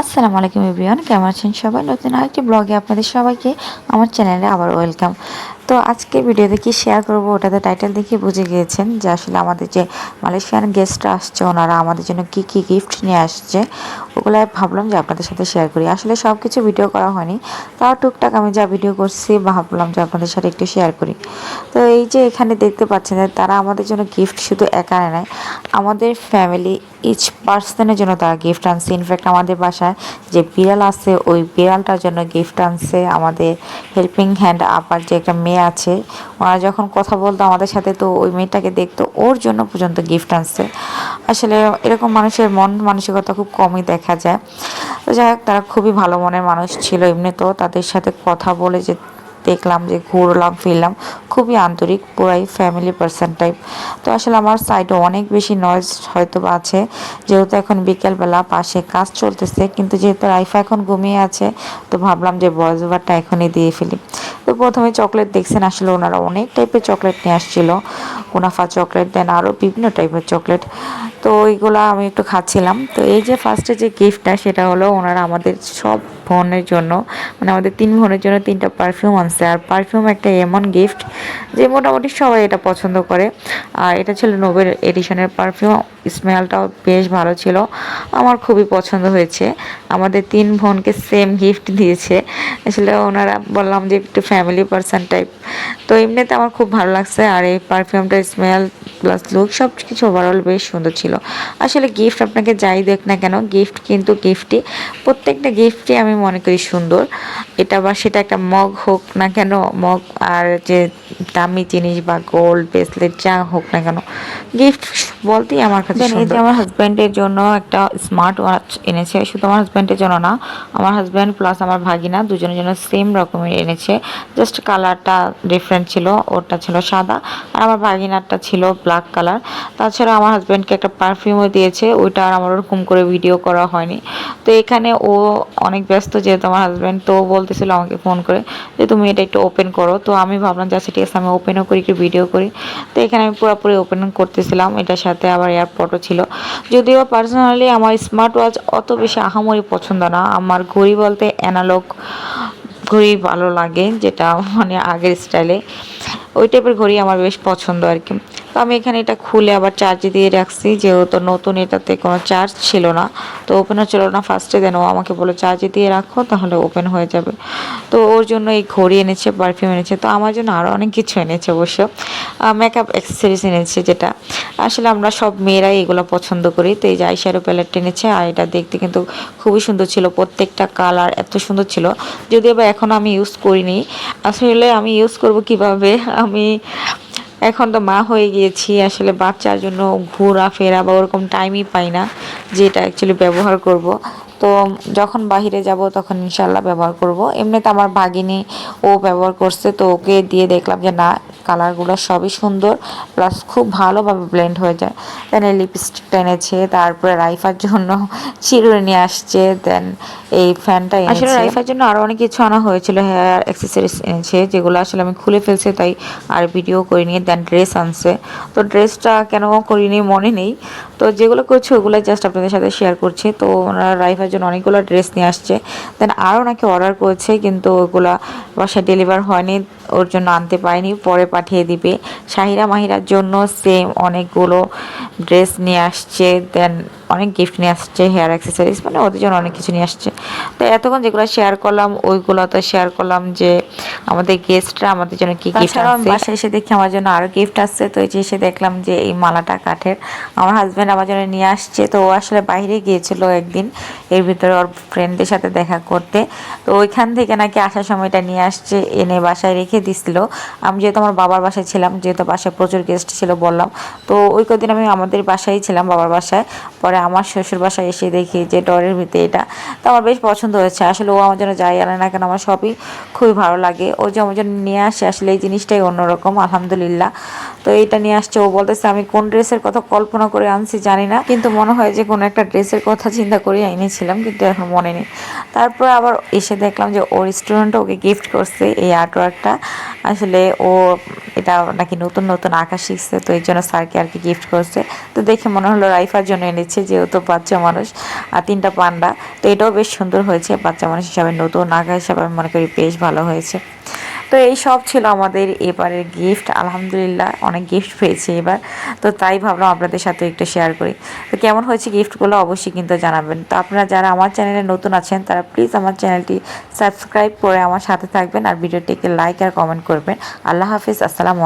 আসসালামু আলাইকুম এভরিওয়ান, কেমন আছেন সবাই? নতুন আরেকটি ব্লগে আপনাদের সবাইকে আমার চ্যানেলে আবার ওয়েলকাম। তো আজকে ভিডিওতে কি শেয়ার করব ওটাতে টাইটেল দেখে বুঝে গিয়েছেন যে আসলে আমাদের যে মালয়েশিয়ান গেস্টরা আসছে, ওনারা আমাদের জন্য কি কি গিফট নিয়ে আসছে ওগুলো ভাবলাম যে আপনাদের সাথে শেয়ার করি। আসলে সব কিছু ভিডিও করা হয়নি, তাও টুকটাক আমি যা ভিডিও করছি ভাবলাম যে আপনাদের সাথে একটু শেয়ার করি। তো এই যে এখানে দেখতে পাচ্ছেন তারা আমাদের জন্য গিফট শুধু একা নেয় আমাদের ফ্যামিলি ইচ পার্সনের জন্য তারা গিফট আনছে। ইনফ্যাক্ট আমাদের বাসায় যে বিড়াল আছে, ওই বিড়ালটার জন্য গিফট আনছে। আমাদের হেল্পিং হ্যান্ড আপার যে একটা মেয়ে আছে, ওরা যখন কথা বলতো আমাদের সাথে তো ওই মেয়েটাকে দেখতো, ওর জন্য পর্যন্ত গিফট আনছে। আসলে এরকম মানুষের মন মানসিকতা খুব কমই দেখা যায়। তো যাই হোক, তারা খুবই ভালো মনের মানুষ ছিল এমনি তো, তাদের সাথে কথা বলে যে দেখলাম যে ঘুরলাম, ফিরলাম, খুবই আন্তরিক, পুরাই ফ্যামিলি পার্সন টাইপ তো আসলে আমার সাইডে অনেক বেশি নয়েজ হয়তো আছে, যেহেতু এখন বিকেলবেলা পাশে কাজ চলতেছে, কিন্তু যেহেতু রাইফা এখন ঘুমিয়ে আছে, তো ভাবলাম যে ভয়েস ওভারটা এখনই দিয়ে ফেলি। তো প্রথমে চকলেট দেখছেন আসলে ওনারা অনেক টাইপের চকলেট নিয়ে আসছিল। কুনাফা চকলেট দেন আরও বিভিন্ন টাইপের চকলেট তো ওইগুলো আমি একটু খাচ্ছিলাম। তো এই যে ফার্স্টে যে গিফটটা সেটা হলো ওনারা আমাদের সব বোনের জন্য মানে আমাদের তিন বোনের জন্য তিনটা পারফিউম আনছে। আর পারফিউম একটা এমন গিফট যে মোটামুটি সবাই এটা পছন্দ করে। আর এটা ছিল নোবেল এডিশনের পারফিউম স্মেলটাও বেশ ভালো ছিল। আমার খুবই পছন্দ হয়েছে। আমাদের তিন বোনকে সেম গিফট দিয়েছে। আসলে ওনারা বললাম যে একটু ফ্যামিলি পার্সন টাইপ তো এমনিতে আমার খুব ভালো লাগছে আর এই পারফিউমটার স্মেল প্লাস লুক সব কিছু ওভারঅল বেশ সুন্দর ছিল। আসলে গিফট আপনাকে যাই দেখ না কেন গিফট কিন্তু গিফটই প্রত্যেকটা গিফটই আমি মনে করি সুন্দর। এটা বা সেটা একটা মগ হোক না কেন মগ আর যে দামি জিনিস বা গোল্ড ব্রেসলেট যা হোক না কেন গিফট বলতেই আমার কাছে আমার হাজব্যান্ডের জন্য একটা স্মার্ট ওয়াচ এনেছে শুধু আমার হাজব্যান্ডের জন্য না আমার হাজব্যান্ড প্লাস আমার ভাগিনা দুজনের জন্য সেম রকমের এনেছে। জাস্ট কালারটা ডিফারেন্ট ছিল ওরটা ছিল সাদা। আর আমার ভাগিনারটা ছিল ব্ল্যাক কালার তাছাড়া আমার হাজব্যান্ডকে একটা পারফিউমও দিয়েছে, ওইটা আর আমার ওরকম করে ভিডিও করা হয়নি। তো এখানে ও অনেক ব্যস্ত যেহেতু আমার হাজব্যান্ড তো বলতেছিল আমাকে ফোন করে যে, তুমি এটা একটু ওপেন করো। তো আমি ভাবলাম যে আচ্ছা ঠিক আছে, আমি ওপেনও করি, একটু ভিডিও করি। তো এখানে আমি পুরোপুরি ওপেন করতেছিলাম। এটার সাথে আবার এয়ারপোর্টও ছিল। যদিও পার্সোনালি আমার স্মার্ট ওয়াচ অত বেশি আহামরি পছন্দ না। আমার ঘড়ি বলতে অ্যানালগ ঘড়ি ভালো লাগে, যেটা মানে আগের স্টাইলে ওই টাইপের ঘড়ি আমার বেশ পছন্দ আর কি। আমি এখানে এটা খুলে আবার চার্জ দিয়ে রাখছি, যেহেতু নতুন এটাতে কোনো চার্জ ছিল না। তো ওপেনও ছিল না ফার্স্টে দেন ও আমাকে বলে চার্জ দিয়ে রাখো, তাহলে ওপেন হয়ে যাবে। তো ওর জন্য এই ঘড়ি এনেছে পারফিউম এনেছে, তো আমার জন্য আরও অনেক কিছু এনেছে অবশ্য। মেকআপ অ্যাক্সেসরিজ এনেছে যেটা। আসলে আমরা সব মেয়েরাই এগুলো পছন্দ করি, তো এই যে আইশ্যাডো প্যালেট এনেছে, আর এটা দেখতে কিন্তু খুবই সুন্দর ছিল, প্রত্যেকটা কালার এত সুন্দর ছিল। যদিও বা এখন আমি ইউজ করিনি, আসলে আমি ইউজ করব কীভাবে, আমি এখন তো মা হয়ে গিয়েছি, আসলে বাচ্চার জন্য ঘোরা ফেরা বা ওরকম টাইমই পাই না, যেটা অ্যাকচুয়ালি ব্যবহার করব। তো যখন বাহিরে যাব তখন ইনশাল্লাহ ব্যবহার করব। এমনিতে আমার ভাগিনী ও ব্যবহার করছে, তো ওকে দিয়ে দেখলাম যে না, কালারগুলো সবই সুন্দর প্লাস খুব ভালোভাবে ব্লেন্ড হয়ে যায়। দেন এই লিপস্টিকটা এনেছে, তারপরে রাইফার জন্য চিরুনি নিয়ে আসছে দেন এই ফ্যানটা আসলে রাইফার জন্য আরও অনেক কিছু আনা হয়েছিল হেয়ার অ্যাক্সেসরিজ এনেছে, যেগুলো আসলে আমি খুলে ফেলছি, তাই আর ভিডিও করিনি দেন ড্রেস আনছে। তো ড্রেসটা কেন করিনি মনে নেই। তো যেগুলো করছি ওগুলো জাস্ট আপনাদের সাথে শেয়ার করছি। তো ওনারা রাইফার জন্য অনেকগুলো ড্রেস নিয়ে আসছে। দেন আরও নাকি অর্ডার করেছে, কিন্তু ওগুলা বাসায় ডেলিভার হয়নি, ওর জন্য আনতে পারেনি, পরে পাঠিয়ে দিবে। শাহিরা মাহিরার জন্য সেম অনেকগুলো ড্রেস নিয়ে আসছে দেন অনেক গিফট নিয়ে আসছে হেয়ার অ্যাক্সেসরিজ মানে ওদের জন্য অনেক কিছু নিয়ে আসছে। তো এতক্ষণ যেগুলো শেয়ার করলাম ওইগুলো তো শেয়ার করলাম যে আমাদের গেস্টরা আমাদের জন্য কি গিফট আনছে বাসায় এসে দেখি আমার জন্য আরও গিফট আসছে তো এই যে এসে দেখলাম যে এই মালাটা কাঠের। আমার হাজব্যান্ড আমার জন্য নিয়ে আসছে তো ও আসলে বাইরে গিয়েছিল একদিন এর ভিতরে ওর ফ্রেন্ডদের সাথে দেখা করতে। তো ওইখান থেকে নাকি আসার সময়টা নিয়ে আসছে এনে বাসায় রেখে দিছিল। আমি যেহেতু আমার বাবার বাসায় ছিলাম যেহেতু বাসায় প্রচুর গেস্ট ছিল বললাম তো ওই কদিন আমি আমাদের বাসায় ছিলাম বাবার বাসায়। পরে আমার শ্বশুর বাসায় এসে দেখি যে ডরের ভিতরে এটা। তো আমার বেশ পছন্দ হয়েছে। আসলে ও আমার জন্য যাই আনে না কেন আমার সবই খুবই ভালো লাগে। ও যে আমার জন্য নিয়ে আসে, আসলে এই জিনিসটাই অন্যরকম, আলহামদুলিল্লাহ। তো এটা নিয়ে আসছে, ও বলতেছে, আমি কোন ড্রেসের কথা কল্পনা করে আনছি জানি না, কিন্তু মনে হয় যে কোনো একটা ড্রেসের কথা চিন্তা করে এনেছিলাম, কিন্তু এখন মনে নেই। তারপর আবার এসে দেখলাম যে ওর স্টুডেন্ট ওকে গিফট করছে এই আর্টওয়ার্কটা আসলে ও এটা নাকি নতুন নতুন আঁকা শিখছে, তো এই জন্য স্যারকে আর কি গিফট করছে। তো দেখে মনে হলো রাইফার জন্য এনেছে, যেহেতু বাচ্চা মানুষ আর তিনটা পান্ডা। তো এটাও বেশ সুন্দর হয়েছে, বাচ্চা মানুষ হিসাবে, নতুন আঁকা হিসাবে আমি মনে করি বেশ ভালো হয়েছে। তো এই সব ছিল আমাদের এবারের গিফট আলহামদুলিল্লাহ অনেক গিফট পেয়েছি এবার। তো তাই ভাবলাম আপনাদের সাথে একটু শেয়ার করি। তো কেমন হয়েছে গিফটগুলো অবশ্যই কিন্তু জানাবেন। তো আপনারা যারা আমার চ্যানেলে নতুন আছেন, তারা প্লিজ আমার চ্যানেলটি সাবস্ক্রাইব করে আমার সাথে থাকবেন আর ভিডিওটিকে লাইক আর কমেন্ট করবেন। আল্লাহ হাফিজ, আসসালামু